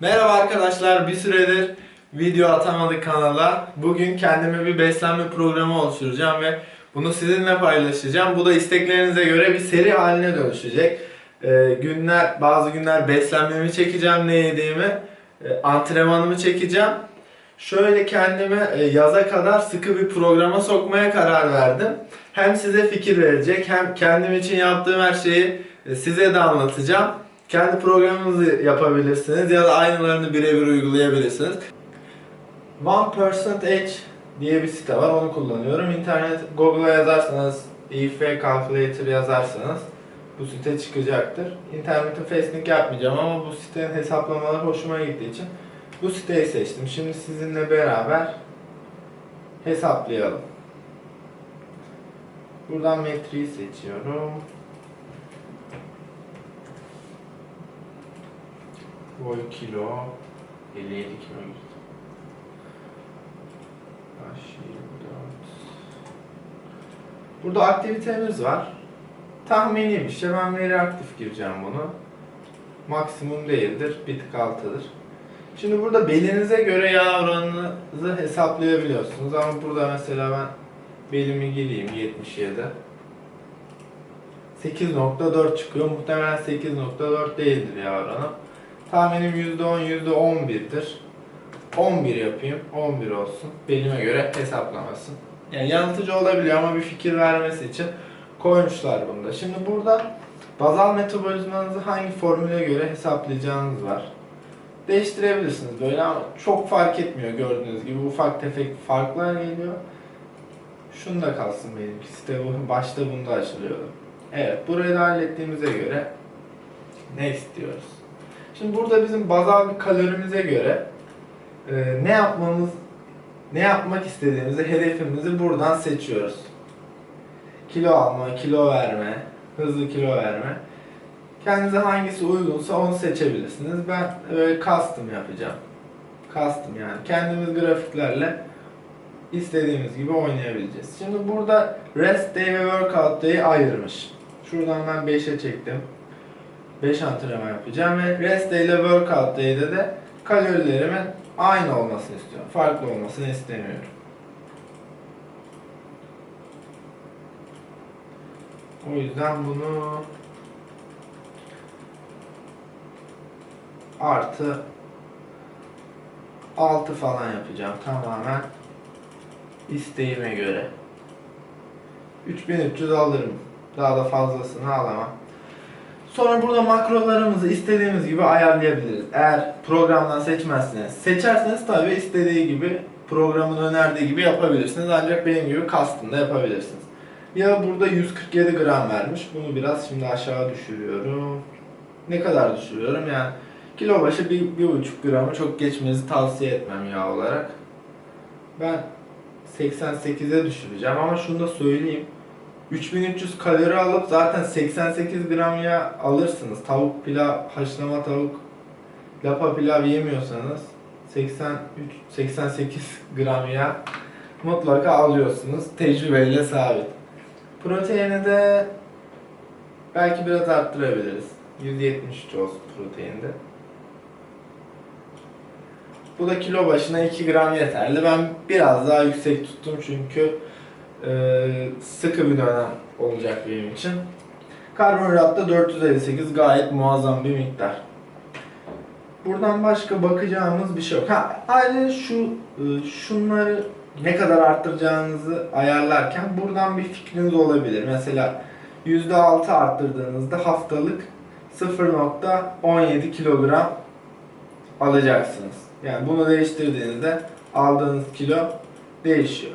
Merhaba arkadaşlar, bir süredir video atamadık kanala. Bugün kendime bir beslenme programı oluşturacağım ve bunu sizinle paylaşacağım. Bu da isteklerinize göre bir seri haline dönüşecek. Ee, günler, bazı günler beslenmemi çekeceğim, ne yediğimi, e, antrenmanımı çekeceğim. Şöyle kendime e, yaza kadar sıkı bir programa sokmaya karar verdim. Hem size fikir verecek, hem kendim için yaptığım her şeyi e, size de anlatacağım. Kendi programınızı yapabilirsiniz ya da aynılarını birebir uygulayabilirsiniz. One Percentage diye bir site var, onu kullanıyorum. İnternet, Google'a yazarsanız, IF Calculator yazarsanız bu site çıkacaktır. İnternetin facing yapmayacağım ama bu sitenin hesaplamaları hoşuma gittiği için bu siteyi seçtim. Şimdi sizinle beraber hesaplayalım. Buradan metriği seçiyorum. Boy kilo 57 kilo girdi. Baş 24. Burada aktivitemiz var. Tahminiyim işte ben veri aktif gireceğim bunu. Maksimum değildir. Bir tık altıdır. Şimdi burada belinize göre yağ oranınızı hesaplayabiliyorsunuz ama burada mesela ben belimi gireyim 77. 8.4 çıkıyor. Muhtemelen 8.4 değildir yağ oranı. Tahminim %10, %11'dir. 11 yapayım, 11 olsun. Belime göre hesaplamasın. Yani yanıltıcı olabiliyor ama bir fikir vermesi için koymuşlar bunda. Şimdi burada bazal metabolizmanızı hangi formüle göre hesaplayacağınız var. Değiştirebilirsiniz böyle ama çok fark etmiyor gördüğünüz gibi ufak tefek farklar geliyor. Şunu da kalsın benimkisi de bu başta bunda açılıyordu. Evet burayı da hallettiğimize göre ne istiyoruz? Şimdi burada bizim bazal bir kalorimize göre e, ne yapmamız ne yapmak istediğimizi, hedefimizi buradan seçiyoruz. Kilo alma, kilo verme, hızlı kilo verme. Kendinize hangisi uygunsa onu seçebilirsiniz. Ben böyle custom yapacağım. Custom yani. Kendimiz grafiklerle istediğimiz gibi oynayabileceğiz. Şimdi burada rest day ve workout day'i ayırmış. Şuradan ben 5'e çektim. 5 antrenman yapacağım ve rest day ile workout day'de de kalorilerimin aynı olmasını istiyorum. Farklı olmasını istemiyorum. O yüzden bunu artı 6 falan yapacağım tamamen isteğime göre. 3300 alırım. Daha da fazlasını alamam. Sonra burada makrolarımızı istediğimiz gibi ayarlayabiliriz. Eğer programdan seçmezseniz, seçerseniz tabi istediği gibi programın önerdiği gibi yapabilirsiniz. Ancak benim gibi custom'da yapabilirsiniz. Ya burada 147 gram vermiş. Bunu biraz şimdi aşağı düşürüyorum. Ne kadar düşürüyorum? Yani kilo başı 1,5 gramı çok geçmenizi tavsiye etmem yağ olarak. Ben 88'e düşüreceğim ama şunu da söyleyeyim. 3300 kalori alıp zaten 88 gram yağ alırsınız. Tavuk pilav, haşlama tavuk, lapa pilav yemiyorsanız 83 88 gram yağ mutlaka alıyorsunuz. Tecrübeyle sabit. Proteini de belki biraz arttırabiliriz. 173 olsun proteinde. Bu da kilo başına 2 gram yeterli. Ben biraz daha yüksek tuttum çünkü e, sıkı bir dönem olacak benim için. Karbonhidratta 458 gayet muazzam bir miktar. Buradan başka bakacağımız bir şey yok. Ha, ayrıca şu e, şunları ne kadar arttıracağınızı ayarlarken buradan bir fikriniz olabilir. Mesela %6 arttırdığınızda haftalık 0.17 kilogram alacaksınız. Yani bunu değiştirdiğinizde aldığınız kilo değişiyor.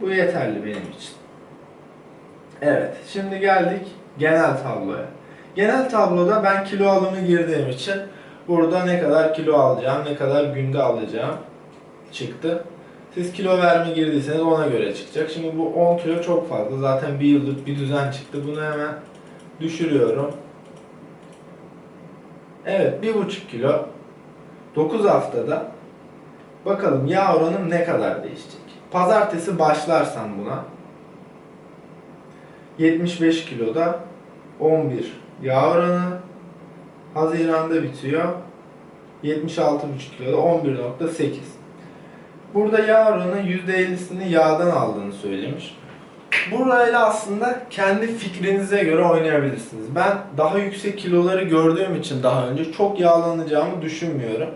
Bu yeterli benim için. Evet, şimdi geldik genel tabloya. Genel tabloda ben kilo alımı girdiğim için burada ne kadar kilo alacağım, ne kadar günde alacağım çıktı. Siz kilo verme girdiyseniz ona göre çıkacak. Şimdi bu 10 kilo çok fazla. Zaten bir yıllık bir düzen çıktı. Bunu hemen düşürüyorum. Evet, 1,5 kilo. 9 haftada bakalım yağ oranım ne kadar değişecek. Pazartesi başlarsam buna 75 kiloda 11 yağ oranı Haziran'da bitiyor 76,5 kiloda 11.8. Burada yağ oranının %50'sini yağdan aldığını söylemiş. Burayla aslında kendi fikrinize göre oynayabilirsiniz. Ben daha yüksek kiloları gördüğüm için daha önce çok yağlanacağımı düşünmüyorum.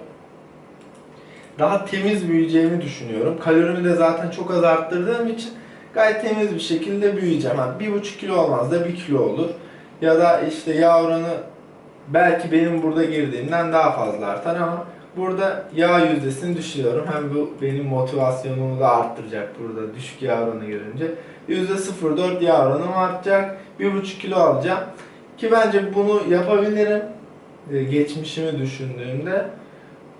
Daha temiz büyüyeceğimi düşünüyorum. Kalorimi de zaten çok az arttırdığım için gayet temiz bir şekilde büyüyeceğim. Ha, bir buçuk kilo olmaz da bir kilo olur. Ya da işte yağ oranı belki benim burada girdiğimden daha fazla artar ama burada yağ yüzdesini düşüyorum. Hem bu benim motivasyonumu da arttıracak burada düşük yağ oranı görünce. %0.4 yağ oranım artacak. 1.5 kilo alacağım. Ki bence bunu yapabilirim. Ee, Geçmişimi düşündüğümde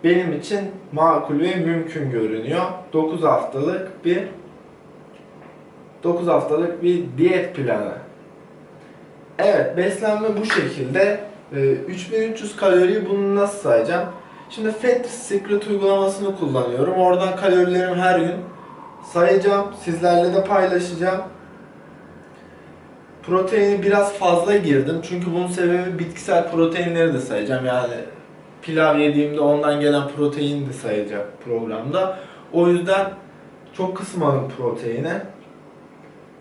benim için makul ve mümkün görünüyor. 9 haftalık bir 9 haftalık bir diyet planı. Evet, beslenme bu şekilde. Ee, 3300 kaloriyi bunu nasıl sayacağım? Şimdi Fat Secret uygulamasını kullanıyorum. Oradan kalorilerimi her gün sayacağım. Sizlerle de paylaşacağım. Proteini biraz fazla girdim. Çünkü bunun sebebi bitkisel proteinleri de sayacağım. Yani pilav yediğimde ondan gelen protein de sayacak programda. O yüzden çok kısmadım proteine.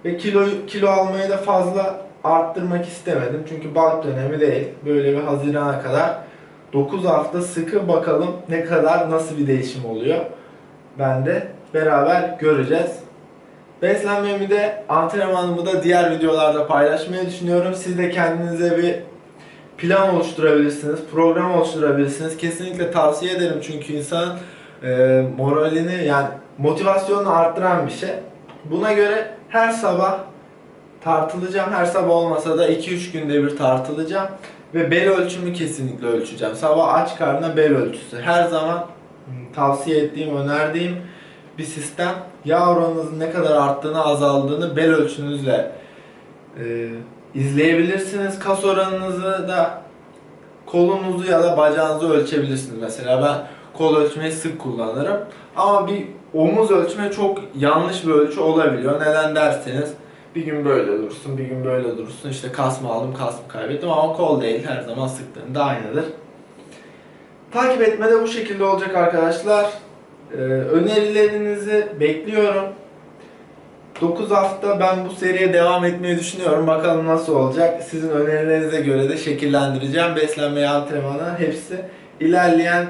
Ve kilo kilo almayı da fazla arttırmak istemedim. Çünkü bulk dönemi değil. Böyle bir Haziran'a kadar 9 hafta sıkı bakalım ne kadar nasıl bir değişim oluyor. Ben de beraber göreceğiz. Beslenmemi de antrenmanımı da diğer videolarda paylaşmayı düşünüyorum. Siz de kendinize bir plan oluşturabilirsiniz, program oluşturabilirsiniz. Kesinlikle tavsiye ederim çünkü insanın e, moralini yani motivasyonunu arttıran bir şey. Buna göre her sabah tartılacağım. Her sabah olmasa da 2-3 günde bir tartılacağım. Ve bel ölçümü kesinlikle ölçeceğim. Sabah aç karnına bel ölçüsü. Her zaman tavsiye ettiğim, önerdiğim bir sistem. Yağ oranınızın ne kadar arttığını, azaldığını bel ölçünüzle e, izleyebilirsiniz. Kas oranınızı da kolunuzu ya da bacağınızı ölçebilirsiniz. Mesela ben kol ölçmeyi sık kullanırım. Ama bir omuz ölçme çok yanlış bir ölçü olabiliyor. Neden derseniz bir gün böyle durursun, bir gün böyle durursun. İşte kas mı aldım, kas mı kaybettim ama kol değil. Her zaman sıktığında aynıdır. Takip etme de bu şekilde olacak arkadaşlar. Ee, önerilerinizi bekliyorum. 9 hafta ben bu seriye devam etmeyi düşünüyorum. Bakalım nasıl olacak. Sizin önerilerinize göre de şekillendireceğim. Beslenme antrenmanı hepsi ilerleyen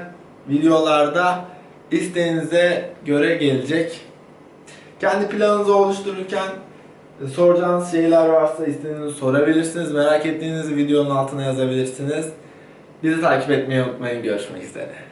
videolarda isteğinize göre gelecek. Kendi planınızı oluştururken e, soracağınız şeyler varsa istediğinizi sorabilirsiniz. Merak ettiğinizi videonun altına yazabilirsiniz. Bizi takip etmeyi unutmayın. Görüşmek üzere.